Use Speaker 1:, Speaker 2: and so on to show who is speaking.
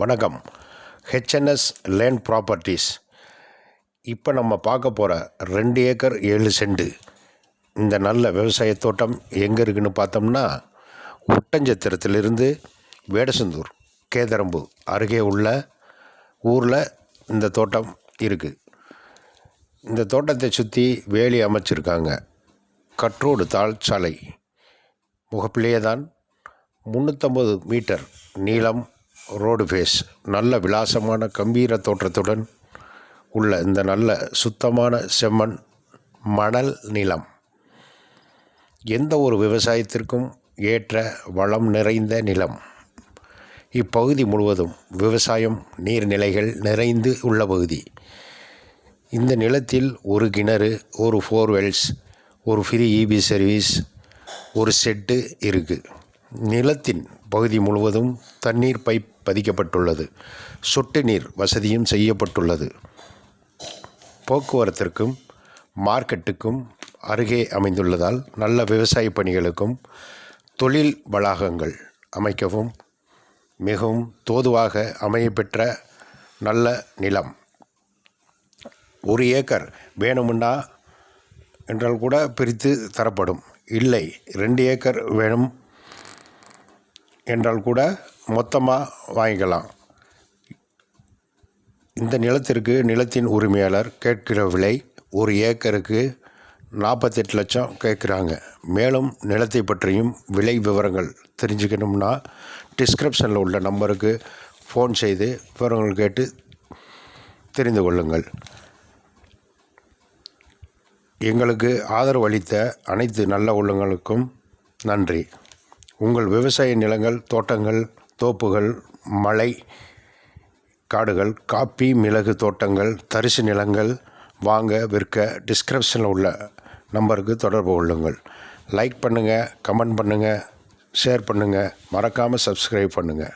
Speaker 1: வணக்கம். HNS land properties இப்போ நம்ம பார்க்க போகிற ரெண்டு ஏக்கர் ஏழு செண்டு. இந்த நல்ல விவசாய தோட்டம் எங்கே இருக்குன்னு பார்த்தோம்னா ஒட்டஞ்சத்திரத்திலிருந்து வேடசந்தூர் கேதரம்பு அருகே உள்ள ஊரில் இந்த தோட்டம் இருக்குது இந்த தோட்டத்தை சுற்றி வேலி அமைச்சிருக்காங்க. கற்றோடு தாழ் சாலை. முகப்பிலேயே தான் முந்நூற்றம்பது மீட்டர் நீளம் ரோடு ஃபேஸ் நல்ல விலாசமான கம்பீர தோற்றத்துடன் உள்ள இந்த நல்ல சுத்தமான செம்மண் மணல் நிலம். எந்த ஒரு விவசாயத்திற்கும் ஏற்ற வளம் நிறைந்த நிலம். இப்பகுதி முழுவதும் விவசாயம் நீர்நிலைகள் நிறைந்து உள்ள பகுதி. இந்த நிலத்தில் ஒரு கிணறு ஒரு ஃபோர்வெல்ஸ் ஒரு ஃப்ரீ இபி சர்வீஸ் ஒரு செட்டு இருக்குது நிலத்தின் பகுதி முழுவதும் தண்ணீர் பைப் பதிக்கப்பட்டுள்ளது. சொட்டு நீர் வசதியும் செய்யப்பட்டுள்ளது. போக்குவரத்திற்கும் மார்க்கெட்டுக்கும் அருகே அமைந்துள்ளதால் நல்ல விவசாய பணிகளுக்கும் தொழில் வளாகங்கள் அமைக்கவும் மிகவும் தோதுவாக அமையப்பெற்ற நல்ல நிலம். ஒரு ஏக்கர் வேணுமுன்னா என்றால் கூட பிரித்து தரப்படும். இல்லை ரெண்டு ஏக்கர் வேணும் என்றால் கூட மொத்தமாக வாங்கிக்கலாம். இந்த நிலத்திற்கு நிலத்தின் உரிமையாளர் கேட்கிற விலை ஒரு ஏக்கருக்கு நாற்பத்தெட்டு லட்சம் கேட்குறாங்க. மேலும் நிலத்தை பற்றியும் விலை விவரங்கள் தெரிஞ்சுக்கணும்னா டிஸ்கிரிப்ஷனில் உள்ள நம்பருக்கு ஃபோன் செய்து விவரங்கள் கேட்டு தெரிந்து கொள்ளுங்கள். எங்களுக்கு ஆதரவு அளித்த அனைத்து நல்ல உள்ளங்களுக்கும் நன்றி. உங்கள் விவசாய நிலங்கள் தோட்டங்கள் தோப்புகள் மலை காடுகள் காப்பி மிளகு தோட்டங்கள் தரிசு நிலங்கள் வாங்க விற்க டிஸ்கிரிப்ஷனில் உள்ள நம்பருக்கு தொடர்பு கொள்ளுங்கள். லைக் பண்ணுங்கள் கமெண்ட் பண்ணுங்கள் ஷேர் பண்ணுங்கள் மறக்காமல் சப்ஸ்கிரைப் பண்ணுங்கள்